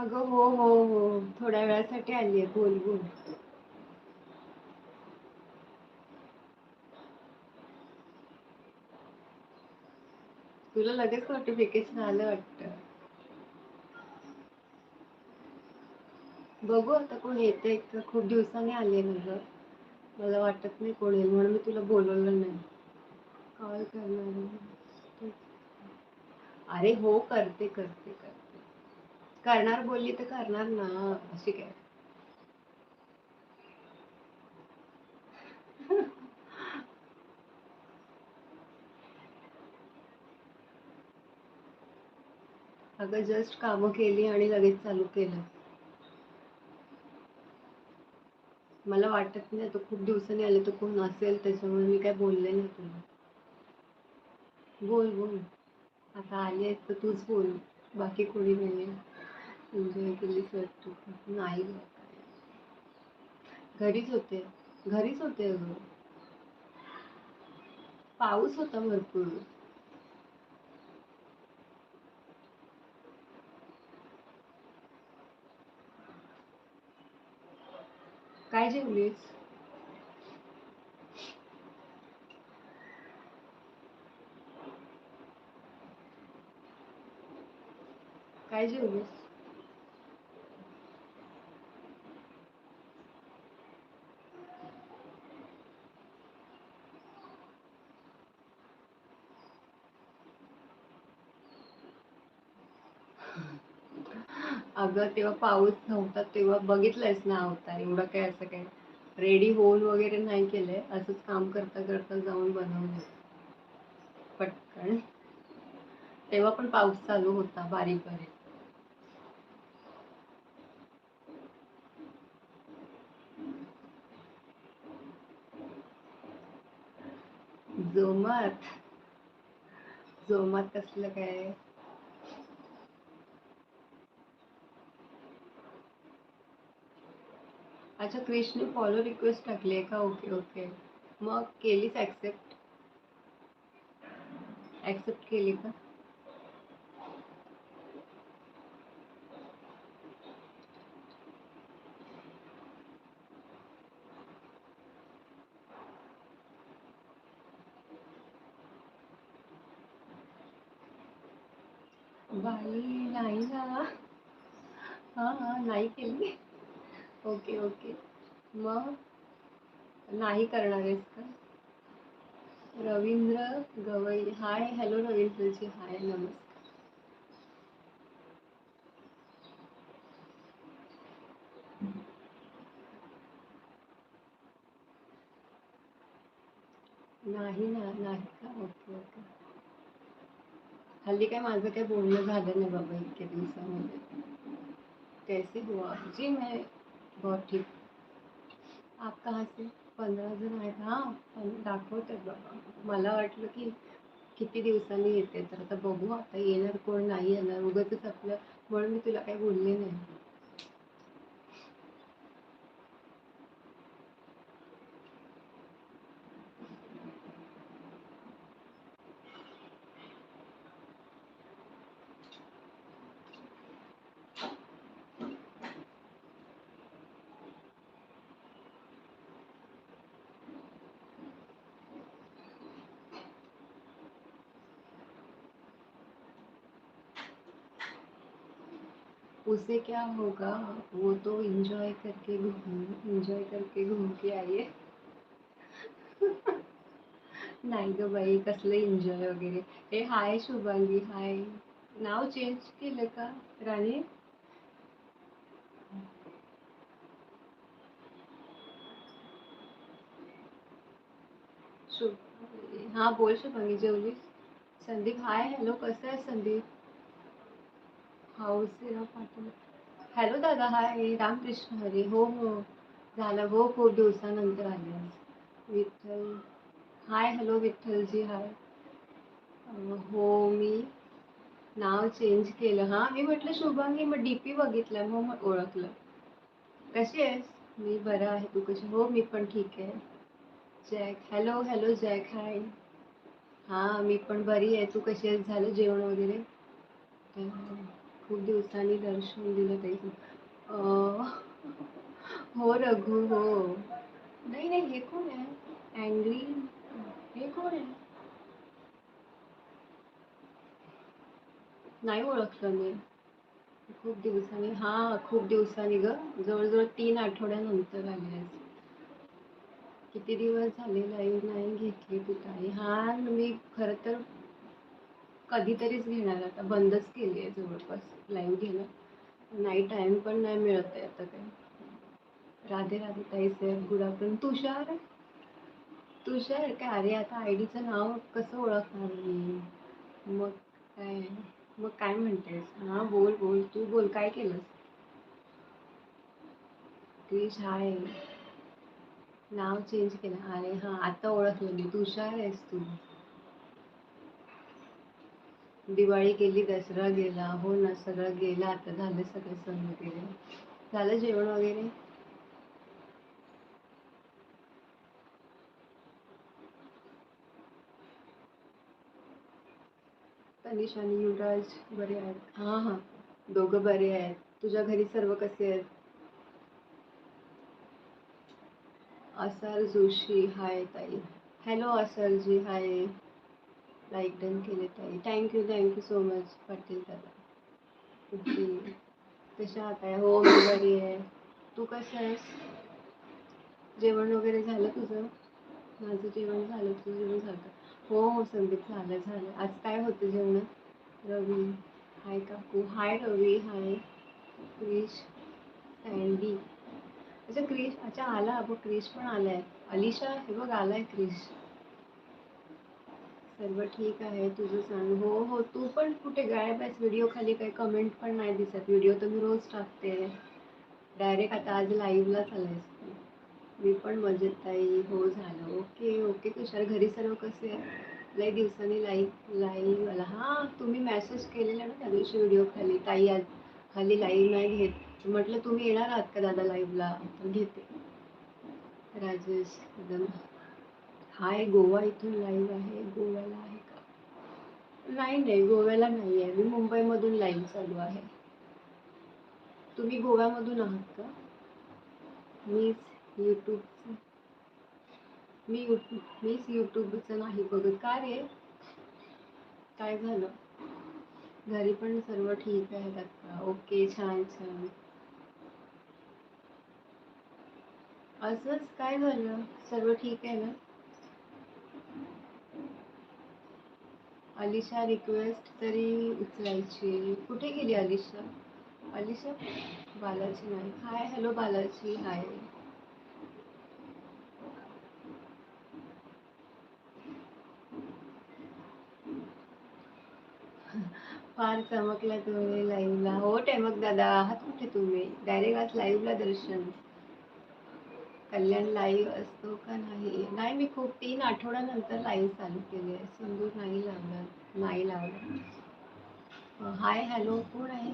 अगं हो हो हो. थोड्या वेळासाठी आलीय बोल बोल. तुला लगेच नोटिफिकेशन आलं वाटतं. बघू आता कोण येते का खूप दिवसांनी आले ना ग मला वाटत नाही कोण येईल. म्हणून मी तुला बोलवलं नाही. कॉल करणार अरे हो करते करते करते. करणार बोलली तर करणार ना अशी काय? अगं जस्ट कामं केली आणि लगेच चालू केलं. मला वाटत नाही तो खूप दिवसांनी आले तर कोण नसेल त्याच्यामुळे मी काय बोलले नाही तुला. बोल बोल. आता आली आहेस तर तूच बोल. बाकी कोणी नाही म्हणजे एन्जॉय केलीस नाही घरीच होते. घरीच होते अगं. पाऊस होता भरपूर. काय जेवलीस? काय जेवलीस? अगं तेव्हा पाऊस नव्हता तेव्हा बघितलंयस ना अवतार एवढं काय असं काय? रेडी होऊन वगैरे नाही केलंय असंच काम करता करता जाऊन बनवलं पटकन. तेव्हा पण पाऊस चालू होता बारीक बारीक. जोमात. जोमात कसलं काय? अच्छा क्रिशने फॉलो रिक्वेस्ट टाकली का ओके ओके। मग केलीच ऍक्सेप्ट ऍक्सेप्ट केली का? बाई नाही ना। हा हा नाही केली। Okay okay. मग नाही करणार आहेस का? रवींद्र गवई हाय हॅलो रवींद्रजी हाय नमस्कार. नाही ना नाही का? Okay okay. हल्ली काय माझं काय बोलणं झालं नाही बाबा इतक्या दिवसामध्ये. कैसे हुआ? जी मैं बहुत ठीक आप कहाँ से पंधरा जण आहेत हा पण दाखवतात बाबा मला वाटलं की किती दिवसांनी येते तर आता बघू आता येणार कोण नाही येणार. उगाचच आपलं म्हणून मी तुला काही बोलले नाही. उसे क्या होगा? वो तो इंजॉय करके घूम इंजॉय करके घूम के है नाही ग बाई कसलं एन्जॉय वगैरे ए, हाय शुभांगी, हाय। नाव चेंज केलं का, राणी? शुभ हा, बोल शुभांगी, जेवलीस? संदीप, हाय हॅलो कसं आहे संदीप? हाऊस पाटील. हॅलो दादा हाय रामकृष्ण हरी हो हो. झालं. हो खूप दिवसानंतर आले. विठ्ठल. हाय हॅलो विठ्ठलजी हाय हो मी नाव चेंज केलं. हां मी म्हटलं शुभांगी मग डी पी बघितलं मग मग ओळखलं. कशी आहेस? मी बरं आहे. तू कशी? हो मी पण ठीक आहे. Jack hello hello Jack hi हां मी पण बरी आहे. तू कशी आहेस? झालं जेवण वगैरे? खूप दिवसांनी दर्शन दिलं ते हो रघु हो. नाही नाही हे कोण आहे? अँग्री? हे कोण आहे? नाही ओळखलं मी. खूप दिवसांनी हा खूप दिवसांनी ग. जवळजवळ तीन आठवड्यानंतर आले किती दिवस झाले लाईव्ह नाही घेतली तू ताई. हा मी खरं तर कधीतरीच घेणार आता बंदच केली आहे जवळपास. लाईव्ह घेणं नाही टाइम पण नाही मिळत आहे आता काही. राधे राधे ताई साहेब गुड आफ्टरनून तुषार? तुषार काय अरे आता आय डीचं नाव कसं ओळखणार मी? मग काय? मग काय म्हणतेस? हा बोल बोल. तू बोल काय केलंस? क्रिश हाय नाव चेंज केलं. अरे हा आता ओळखलं मी. तुषार आहेस तू. दिवाळी गेली दसरा गेला हो ना सगळं गेलं आता झालं सगळे सण वगैरे. झालं जेवण वगैरे? तनिष आणि युवराज बरे आहेत. हा हा. दोघं बरे आहेत. तुझ्या घरी सर्व कसे आहेत? असार जोशी हाय ताई. हॅलो असरजी हाय लाईक डन केले ताई. Thank you thank you so much Patil दादा. कशा आहात आहे हो मी बरी आहे. तू कसं आहेस? जेवण वगैरे झालं तुझं? माझं जेवण झालं तुझं जेवण झालं हो हो संदीप झालं झालं. आज काय होतं जेवणात रवी. हाय काकू. हाय रवी हाय क्रिश सँडी अच्छा क्रिश अच्छा आला अगं क्रिश पण आलाय. अलिशा हे बघ आलाय क्रिश. सर्व ठीक आहे तुझं सांग. हो हो तू पण कुठे गायब आहेस? व्हिडिओ खाली काही कमेंट पण नाही दिसत. व्हिडिओ तर मी रोज टाकते. डायरेक्ट आता आज लाईव्हलाच आलायस मी पण मजेत ताई हो झालं. ओके ओके तुषार घरी सर्व कसे आहे लई दिवसांनी लाईव्ह लाईव्ह आला. हां तुम्ही मेसेज केलेला ना त्या दिवशी व्हिडिओ खाली. ताई आज खाली लाईव्ह नाही घेत. म्हटलं तुम्ही येणार आहात का दादा लाईव्हला पण घेते. राजेश एकदम. हाय गोवा इथून लाईव्ह आहे. गोव्याला आहे का? नाही नाही गोव्याला नाही आहे मी मुंबईमधून लाईव्ह चालू आहे. तुम्ही गोव्यामधून आहात का? मीच यूट्यूबचं मी यूट्यूब मीच यूट्यूबचं नाही बघत. का रे? काय झालं? घरी पण सर्व ठीक आहे का ओके छान छान. असंच काय झालं? सर्व ठीक आहे ना? अलिशा रिक्वेस्ट तरी उचलायची कुठे गेली अलिशा? अलिशा बालाजी नाही. Hi hello Balaji. हाय फार चमकला तुम्ही लाईव्हला हो टेमक दादा आहात कुठे तुम्ही? डायरेक्ट आज लाईव्हला दर्शन. कल्याण लाईव्ह असतो का नाही? नाही मी खूप तीन आठवड्यानंतर लाईव्ह चालू केली आहे. सिंदूर नाही लावला नाही लावलं. हाय हॅलो कोण आहे?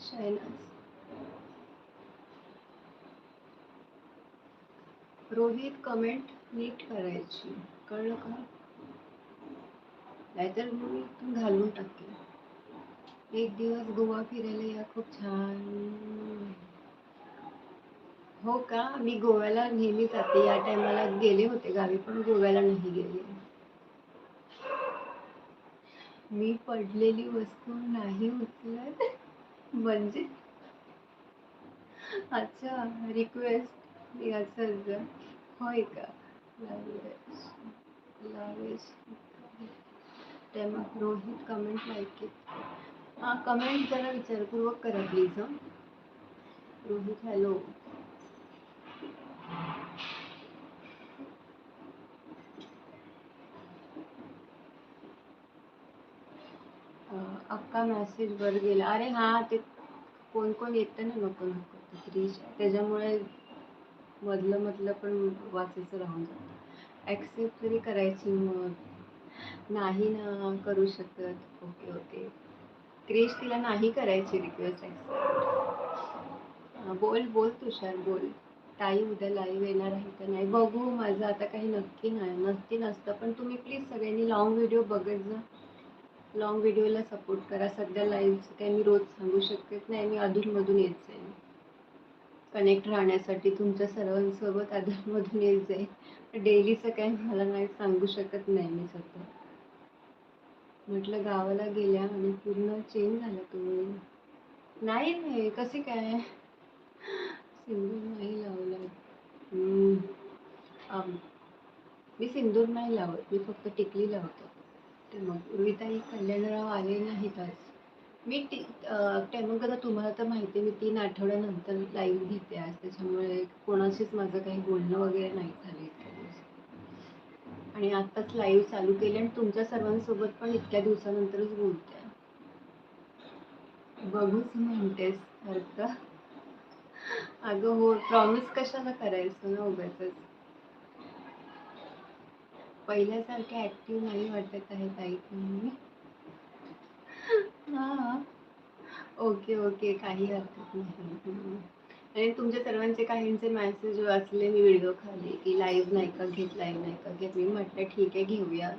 शैनाज रोहित कमेंट नीट करायची. कळलं का? नाहीतर मी घालून टाकेन एक दिवस गोवा फिरायला या खूप छान. हो का? मी गोव्याला नेहमी जाते. या टायमाला गेले होते. गावी पण गोव्याला नाही गेले. मी पडलेली वस्तू नाही उचलत. म्हणजे? अच्छा रिक्वेस्ट असं होय का? लावेश लावेश तेव्हा रोहित कमेंट लाईक हां कमेंट जरा विचारपूर्वक करा प्लीज हां. रोहित हॅलो अं, मेसेज वर गेला. अरे हा ते कोण कोण येतं ना नको नको ते त्याच्यामुळे मधलं मधलं पण वाचायचं राहून जातं. ॲक्सेप्ट तरी करायची मग. नाही ना करू शकत. Okay okay. क्रिश तिला नाही करायची रिक्वेस्ट ॲक्सेप्ट बोल बोल तुषार बोल. ताई उद्या लाईव्ह येणार आहे का नाही? बघू माझं आता काही नक्की नाही नक्की नसतं. पण तुम्ही प्लीज सगळ्यांनी लॉंग व्हिडिओ बघत जा. लॉंग व्हिडिओला सपोर्ट करा. सध्या लाईव्हचं काही मी रोज सांगू शकत नाही मी अधूनमधून येत जाईन कनेक्ट राहण्यासाठी तुमच्या सर्वांसोबत अधूनमधून येत जाईन डेलीचं काही मला नाही सांगू शकत नाही मी सध्या. म्हटलं गावाला गेल्या आणि पूर्ण चेंज झाला तुम्ही. नाही नाही कसे काय? सिंदूर नाही लावला. मी सिंदूर नाही लावत. मी फक्त टिकली लावते. ते मग उर्विताई कल्याणराव आले नाहीत आज. मी ती अं, कदा तुम्हाला तर माहिती आहे मी तीन आठवड्यानंतर लाईव्ह घेते आज. त्याच्यामुळे कोणाशीच माझं काही बोलणं वगैरे नाही झालं इतक्या दिवस आणि आत्ताच लाईव्ह चालू केले आणि तुमच्या सर्वांसोबत पण इतक्या दिवसानंतरच बोलते. बघूच म्हणतेस अर्थ. अगं हो प्रॉमिस कशाला करायचं ना उगाचच. पहिल्यासारख्या ॲक्टिव्ह नाही वाटत आहे ताई तुम्ही. हां. Okay okay. काही हरकत नाही. आणि तुमच्या सर्वांचे काहींचे मॅसेज वाचले मी व्हिडिओ खाली की लाईव्ह नाही का घेत लाईव्ह नाही का घेत. मी म्हटलं ठीक आहे घेऊया.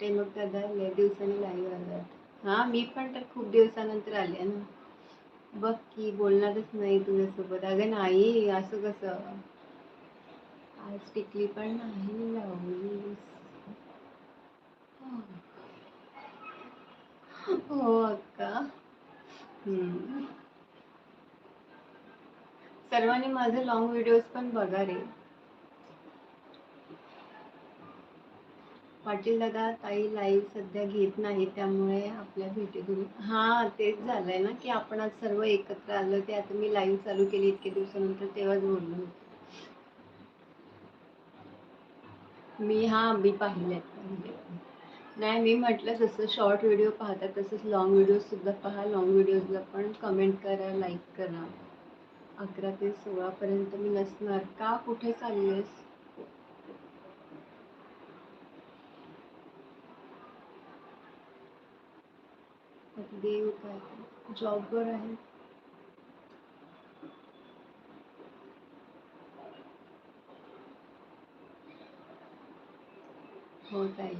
ते मग दादा लय दिवसांनी लाईव्ह आलात हां मी पण तर खूप दिवसानंतर आले ना. बघ की बोलणारच नाही तुझ्यासोबत. अगं नाही असं कसं? आज टिकली पण नाही लावलीस. हो अक्का. सर्वांनी माझे लॉंग व्हिडिओज पण बघा रे. पाटील दादा ताई लाईव्ह सध्या घेत नाही त्यामुळे आपल्या भेटीतून हा तेच झालंय ना की आपण आज सर्व एकत्र आलो ते आता मी लाईव्ह चालू केली इतके दिवसानंतर तेव्हाच बोललो होतो. मी हा मी पाहिलेत पाहिले नाही मी म्हटलं जसं शॉर्ट व्हिडिओ पाहतात तसंच लॉंग व्हिडिओ सुद्धा पहा. लॉंग व्हिडिओजला पण कमेंट करा लाईक करा. अकरा ते सोळा पर्यंत मी नसणार. का कुठे चाललेस? देव काय? जॉबवर आहे. हो ताई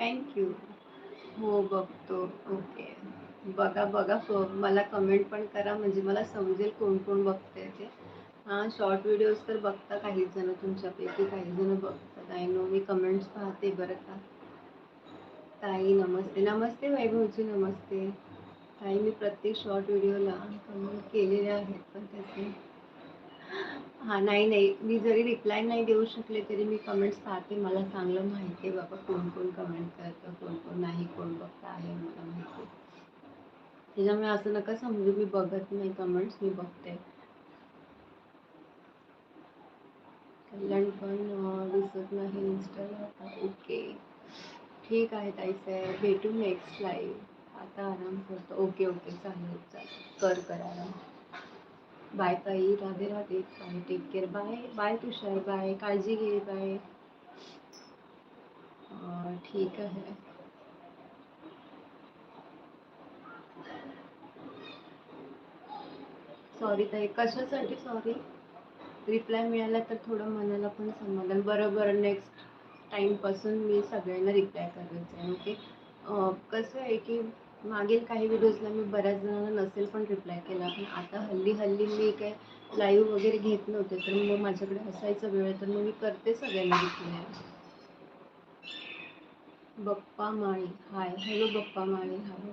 थँक्यू हो बघतो. ओके बघा बघा फ- मला कमेंट पण करा. म्हणजे मला समजेल कोण कोण बघते ते. हां शॉर्ट व्हिडिओज तर बघता काही जण तुमच्यापैकी काही जण बघतात. आय नो मी कमेंट्स पाहते बरं का. ताई नमस्ते. नमस्ते वैभवजी नमस्ते. ताई मी प्रत्येक शॉर्ट व्हिडिओला कमेंट केलेले आहेत पण त्याचे हां नाही नाही. मी जरी रिप्लाय नाही देऊ शकले तरी मी कमेंट्स पाहते. मला चांगलं माहिती आहे बाबा कोण कोण कमेंट करतं कोण कोण नाही कोण बघता आहे मला माहिती त्याच्यामुळे असं नका समजू मी बघत नाही कमेंट्स मी बघते. कल्याण पण दिसत नाही इंस्टाला ओके. ठीक आहे ताई साहेब. भेटू नेक्स्ट लाईव्ह आता आराम करतो. Okay okay. चालेल चालेल. कर कर आराम. बाय ताई Radhe Radhe. Bye take care bye bye Tushar bye. काळजी घे बाय. ठीक आहे. सॉरी ताई कशासाठी सॉरी रिप्लाय मिळाला तर थोडं मनाला पण समाधान. बरोबर नेक्स्ट टाईमपासून मी सगळ्यांना रिप्लाय करत जाईन ओके कसं आहे की मागील काही व्हिडिओजला मी बऱ्याच जणांना नसेल पण रिप्लाय केला. पण आता हल्ली हल्ली मी काय लाईव्ह वगैरे घेत नव्हते तर मग माझ्याकडे असायचा वेळ तर मग मी करते सगळ्यांना reply Bappa Mali hi. Hello Bappa Mali hi.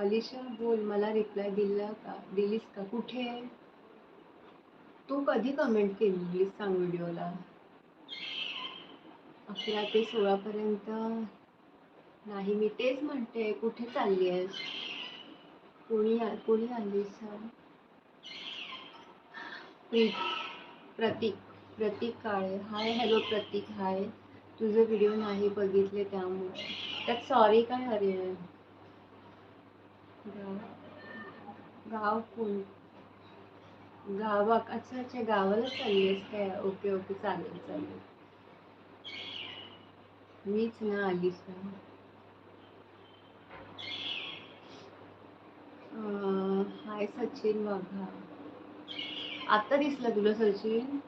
Alisha बोल मला रिप्लाय दिला का? दिलीस का? कुठे तू कधी कमेंट केलीस सांग व्हिडिओला अकरा ते सोळा पर्यंत. नाही मी तेच म्हणते कुठे चालली आहेस? कोणी कोणी आली सांग प्रतीक प्रतीक काळे. हाय हॅलो प्रतीक हाय. तुझे व्हिडिओ नाही बघितले त्यामुळे. त्यात सॉरी काय अरे गाव कोण गावा अच्छा अच्छा गावाला चालली आहेस काय? ओके ओके चालेल चालेल. मीच ना आलीस अं, हाय सचिन बघा. आता दिसलं तुला सचिन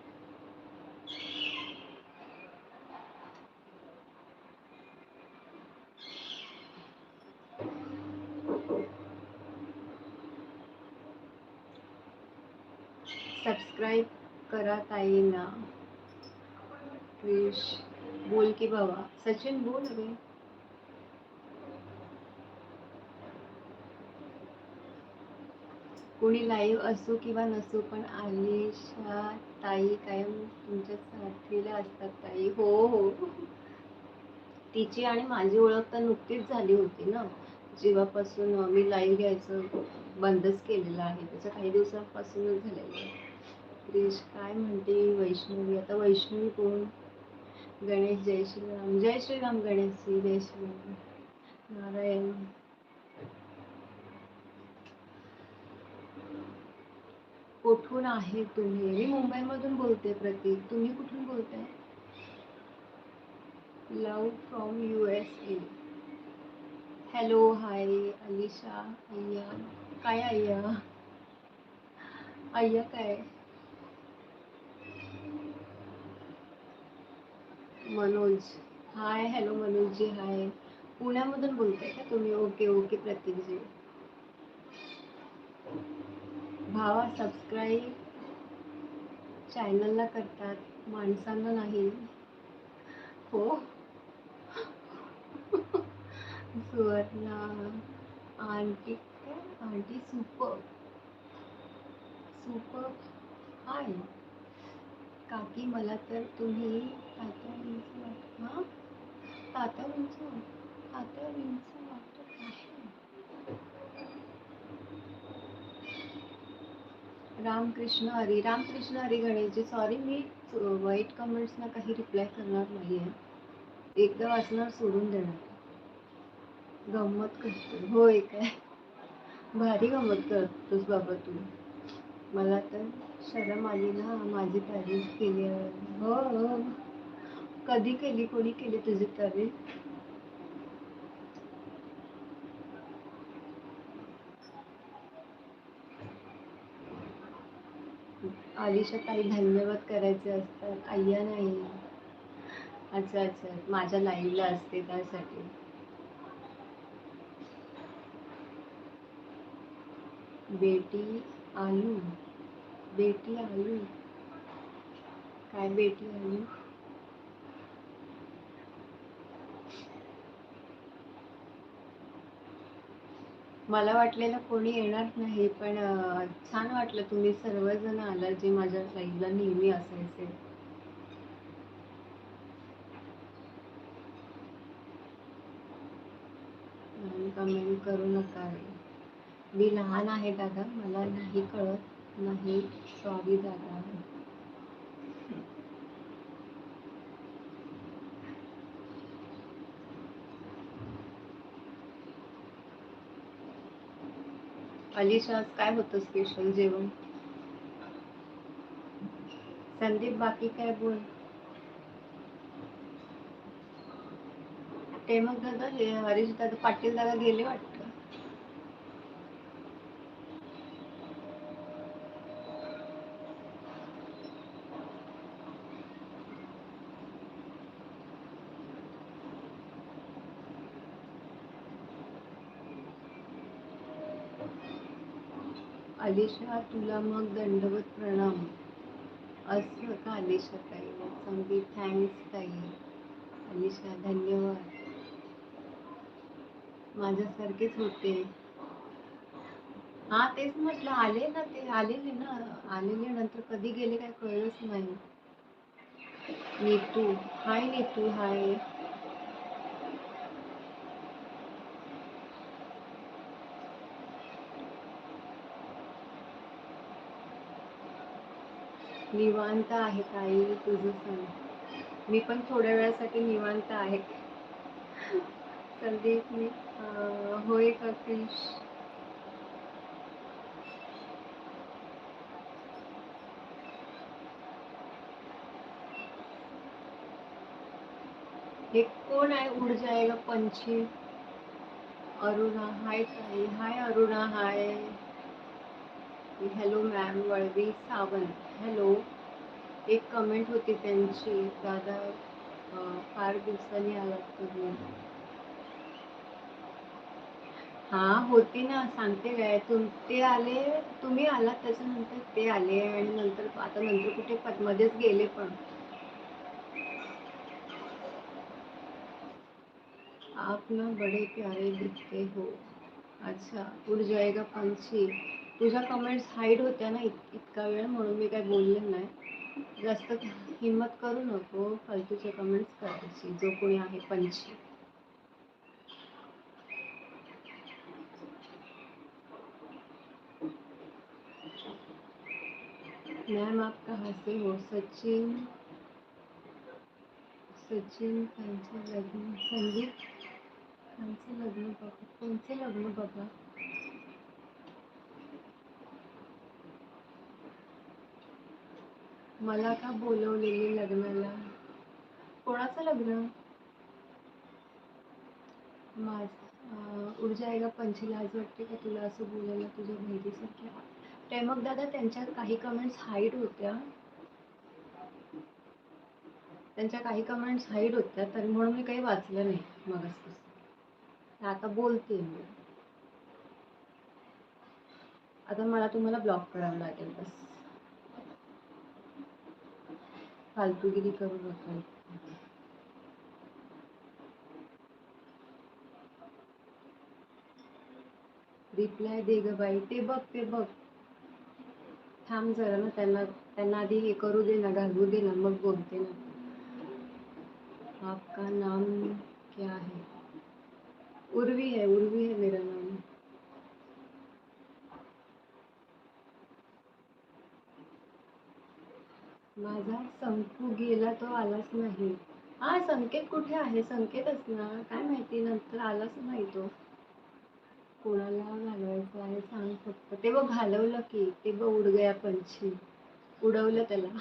सबस्क्राईब करा ताईंना क्रिश बोल की बाबा सचिन बोल रे कोणी लाईव्ह असो किंवा नसो पण आलिशा ताई कायम तुमच्या साथीला असतात ताई. हो हो. तिची आणि माझी ओळख तर नुकतीच झाली होती ना. जेव्हापासून मी लाईव्ह घ्यायचं बंदच केलेलं आहे. त्याच्या काही दिवसांपासूनच झालेलं आहे. प्लीज काय म्हणते वैष्णवी? आता वैष्णवी कोण? गणेश जय श्रीराम. जय श्रीराम गणेशजी जय श्रीराम. नारायण. कुठून आहे तुम्ही? मी मुंबईमधून बोलते प्रतीक. तुम्ही कुठून बोलताय? Love from U S A hello hi Alisha अय्या. काय अय्या? अय्या काय? मनोज. हाय हॅलो मनोजजी हाय पुण्यामधून बोलताय का तुम्ही? ओके ओके प्रतीकजी भावा सबस्क्राईब चॅनलला करतात माणसांना नाही. हो? सुवर्णा आंटी काय? Aunty super. सुपर हाय काकी मला तर तुम्ही तात्याचं वाट हां? तात्याचं तात्याचं वाटत आहे. रामकृष्ण हरी रामकृष्ण हरी गणेशजी सॉरी मी वाईट कमेंट्सना काही रिप्लाय करणार नाही आहे एकदा वाचणार सोडून देणार. गंमत करतो होय काय? भारी गंमत करतोस बाबा तू. मला तर शरम आली ना माझी तारीफ केली हो, हो कधी केली कोणी केली तुझी तारीफ आलिशा ताई धन्यवाद करायचे असतात. अय्या नाही. अच्छा अच्छा. माझ्या लाईव्हला असते त्यासाठी. बेटी आलू. बेटी आली. काय बेटी आली? मला वाटलेलं कोणी येणार नाही पण छान वाटलं तुम्ही सर्वजण आला जे माझ्या लाईव्हला नेहमी असायचे. कमेंट करू नका. मी लहान आहे दादा मला नाही कळत. नाही सॉरी दादा. अलिशा काय होतं स्पेशल जेवण? संदीप बाकी काय बोल? ते मग दादा हरीश दादा पाटील दादा गेले वाटतं? कालेशा तुला मग दंडवत प्रणाम. असं का अलिशा ताई संगीत थँक्स ताई. कालेशा धन्यवाद. माझ्यासारखेच होते. हा तेच म्हटलं आले ना ते आलेले ना आलेले नंतर कधी गेले काय कळलंच नाही. नीतू हाय नीतू हाय. निवांत आहे ताई तुझं सांग. मी पण थोड्या वेळासाठी निवांत आहे. संदीप मी होय कपिश. हे कोण आहे उड जाएगा पंछी? अरुणा हाय ताई hi Aruna hi. Hello ma'am Valvi Sawant hello एक कमेंट होती त्यांची दादा फार दिवसांनी आलात तुम्ही हा होती ना सांगते काय तुम ते आले तुम्ही आलात त्याच्यानंतर ते आले आणि नंतर आता नंतर कुठे मध्येच गेले पण. आप ना बडे प्यारे दिखते हो. अच्छा उड जाएगा पंछी. तुझ्या कमेंट्स हाईड होत्या ना इत- इतका वेळ म्हणून मी काय बोलले नाही. जास्त हिंमत करू नको फालतूचे कमेंट्स करायची जो कोणी आहे पंछी. मैम आप कहाँ से हो सचिन. सचिन त्यांचे लग्न संदीप. त्यांचे लग्न बाबा कोणते लग्न बाबा मला का बोलवलेली लग्नाला. कोणाचं लग्न? माझ. ऊर्जा आहे का पंचीला आज वाटते का तुला असं बोलायला तुझ्या बहिणीसारख्या प्रेमक दादा त्यांच्या काही कमेंट्स हाईड होत्या. त्यांच्या काही कमेंट्स हाईड होत्या तर म्हणून मी काही वाचलं नाही मग आता बोलते मी. आता मला तुम्हाला ब्लॉक करावं लागेल बस. फालतूगिरी करू नका रिप्लाय दे ग बाई ते बघ ते बघ. थांब जरा ना, त्यांना त्यांना आधी हे करू दे ना, घालवू दे ना, मग बोलते ना. आपका नाम क्या है? उर्वी है उर्वी है मेरा नाम. माझा संकू गेला तो आलाच नाही. हा संकेत कुठे आहे? संकेतच ना. काय माहिती? नंतर आलाच नाही तो. कोणाला घालवायचं आहे सांग फक्त. ते बघ घालवलं की ते बघ उड गया पंछी. उडवलं त्याला.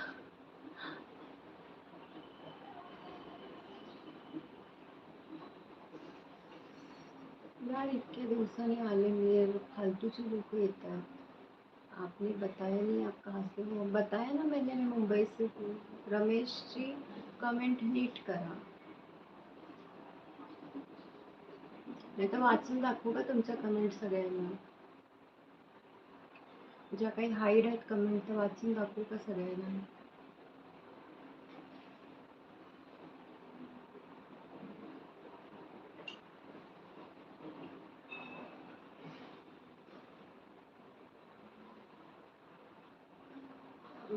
यार इतके दिवसांनी आले मी. फालतूची लोक येतात. आपने बताया नहीं, आप कहाँ से हो? बताया ना मैंने मैं मुंबई से हूँ। रमेश जी कमेंट नीट करा। नाही तर वाचून दाखवू का तुमच्या कमेंट सगळ्यांना। ज्या काही हाईड आहेत कमेंट तर वाचून दाखवू का सगळ्यांना।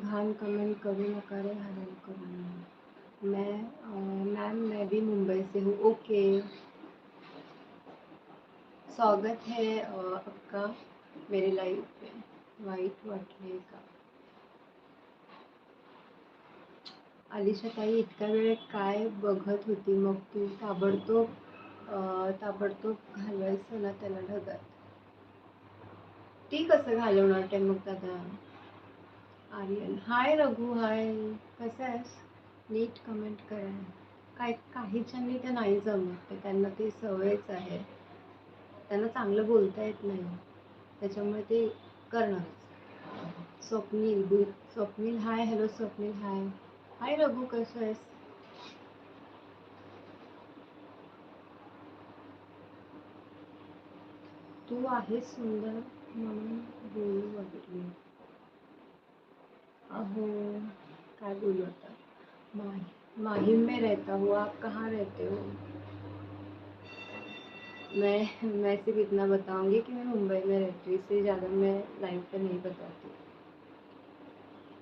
घाण कमेंट करू नका रे हराम करू। मैं मॅम मैम मैं भी मुंबई से हूँ। ओके। स्वागत है आपका मेरे लाइफ में वाईट वाटले का। अलिशा ताई इतका वेळ काय बघत होती? मग तू ताबडतोब ताबडतोब घालवायचं ना त्याला ढगात. ती कसं घालवणार ते मग दादा. आर्यन. हाय रघु हाय. कसं आहेस? नीट कमेंट करा. काय काहीच्यांनी ते नाही जमत ते त्यांना ते सवयच आहे. त्यांना चांगलं बोलता येत नाही. त्याच्यामुळे ते करणार Swapnil good Swapnil hi. Hello Swapnil hi. Hi Raghu कसं आहेस? तू आहेस सुंदर म्हणून बोलू वाटली. अहो, काय बोलू आता? माही, माहिम में रहता हूँ, आप कहाँ रहते हो? मैं मैं सिर्फ़ इतना बताऊँगी कि मैं मुंबई में रहती हूँ, इससे ज़्यादा मैं लाइव पे नहीं बताती।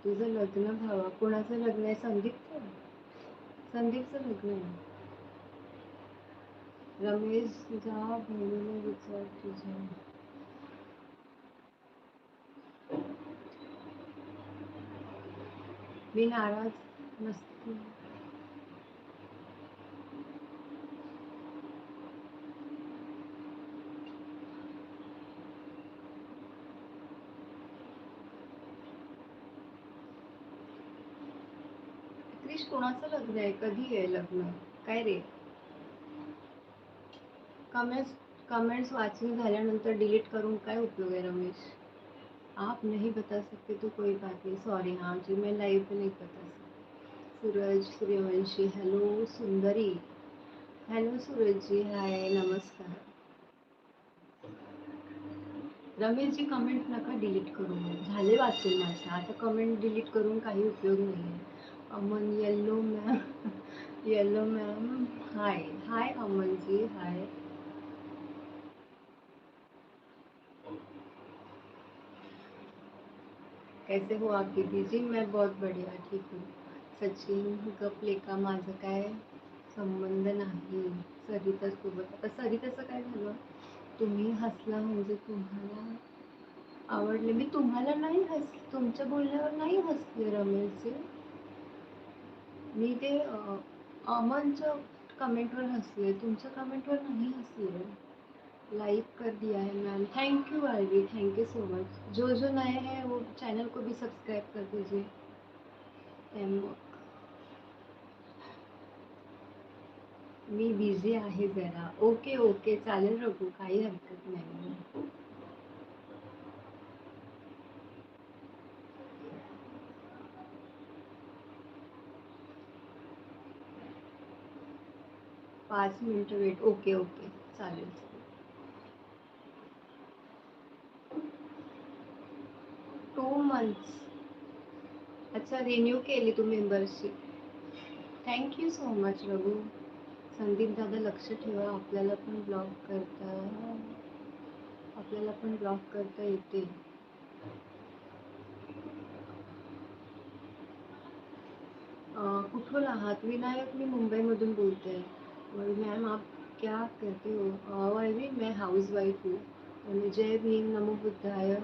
तुझं लग्न भावा, कोणाचं लग्न आहे? संदीपचं? संदीपचं लग्न आहे। रमेश जा बहिणीने विचार तुझ्या। मी नाराज नसते क्रिश कोणाचं लग्न आहे? कधी आहे लग्न? काय रे? कमेंट्स कमेंट्स वाचून झाल्यानंतर डिलीट करून काय उपयोग आहे रमेश? आप नहीं बता सकते तो कोई बात नहीं। सॉरी हाँ जी, मैं लाइव पे नहीं बता सकती। सूरज, सूर्यवंशी हेलो सुंदरी। हेलो सूरज जी हाय नमस्कार। रमेश जी कमेंट नका डिलीट करू झाले वाचून माझे आता कमेंट डिलीट करून काही उपयोग नाही आहे Aman hello ma'am hello ma'am hi hi अमनजी hi कैसे हो आप दीदी जी मैं बहुत बढ़िया ठीक हूँ। सचिन गप लेका माझं काय संबंध नाही. सरितासोबत आता सरिताचं काय झालं? तुम्ही हसला म्हणजे तुम्हाला आवडले. मी तुम्हाला नाही हस तुमच्या बोलण्यावर नाही हसले रमेशजी. मी ते अमनच्या कमेंटवर हसले तुमच्या कमेंटवर नाही हसले. लाइक कर दिया है ma'am. Thank you Aarvi thank you so much जो जो नए हैं, वो चैनल को भी सब्सक्राइब कर दीजिए। मी बिझी आहे जरा. ओके ओके चालेल रघु. काही हरकत नाही. पाच मिनिटं वेट ओके ओके चालेल. टू मंथ्स अच्छा रिन्यू केली तू membership thank you so much Raghu Sandeep दादा लक्ष ठेवा आपल्याला पण ब्लॉक करता. आपल्याला पण ब्लॉक करता येते. कुठून आहात? विनायक मी मुंबईमधून बोलते. और मैम आप क्या करते हो? अं, वैवी मैं हाउस वाईफ हूँ जय भीम नमो बुद्धाय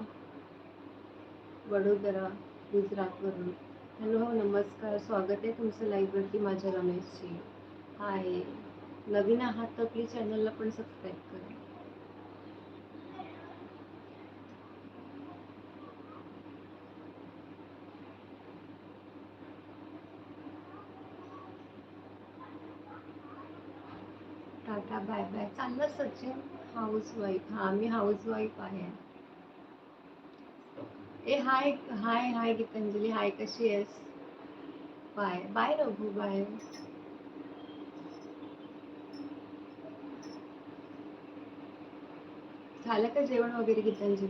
वडोदरा गुजरातवरून. हॅलो हो, नमस्कार. स्वागत आहे तुमचं लाईव्हवरती माझ्या रमेशची. हाय. नवीन आहात तर प्लीज चॅनलला पण सबस्क्राईब करा. Tata bye bye. चाललं सचिन हाऊस वाईफ हा मी हाऊस वाईफ आहे. ए हाय हाय हाय गीतांजली हाय कशी आहेस? Bye bye Raghu bye. झालं का जेवण वगैरे गीतांजली?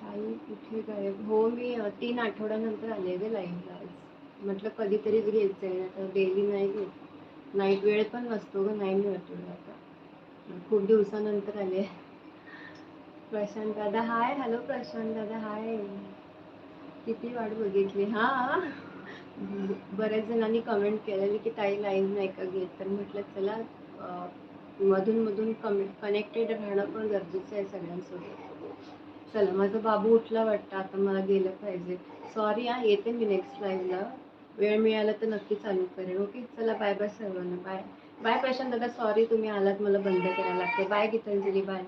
ताई कुठे गायब? हो मी तीन आठवड्यानंतर आले गे लाईव्हला आज. म्हटलं कधीतरीच घ्यायचं आहे आता डेली नाही घेत. नाईट वेळ पण नसतो ग नाही मिळतो आता. खूप दिवसानंतर आले प्रशांत दादा हाय. हॅलो प्रशांत दादा हाय. किती वाट बघितली हा? बऱ्याच जणांनी कमेंट केलेली की ताई लाईव्ह नाही का घेत? तर म्हटलं चला मधून मधून कमे कनेक्टेड राहणं पण गरजेचं आहे सगळ्यांसोबत. चला माझा बाबू उठला वाटतं आता मला गेलं पाहिजे. सॉरी हा येते मी नेक्स्ट लाईव्हला वेळ मिळाला तर नक्की चालू करेन. ओके चला बाय बाय सर्वांना. बाय बाय प्रशांत दादा. सॉरी तुम्ही आलात मला बंद करायला लागते बाय गीतांजली. बाय